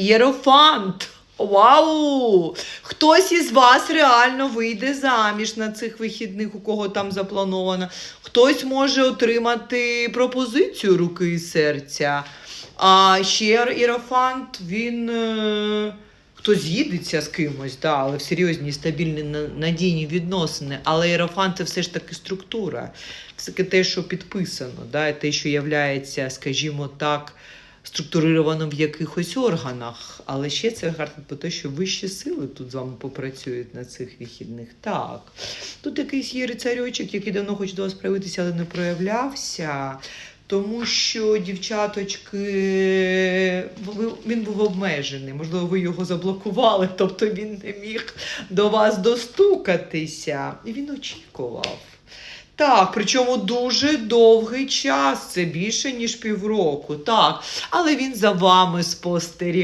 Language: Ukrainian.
Єрофант. Вау! Хтось із вас реально вийде заміж на цих вихідних, у кого там заплановано. Хтось може отримати пропозицію руки і серця. А ще Іерофант, він. Е... Хто з'їдеться з кимось, да, але в серйозні, стабільні, надійні відносини. Але Іерофант це все ж таки структура. Все те, що підписано, да, те, що являється, скажімо так, структурировано в якихось органах. Але ще це гарно по те, що вищі сили тут з вами попрацюють на цих вихідних. Так. Тут якийсь є рицарьочок, який давно хоче до вас проявитися, але не проявлявся. Тому що дівчаточки, він був обмежений. Можливо, ви його заблокували, тобто він не міг до вас достукатися. І він очікував. Так, причому дуже довгий час, це більше ніж півроку. Так, але він за вами спостерігав.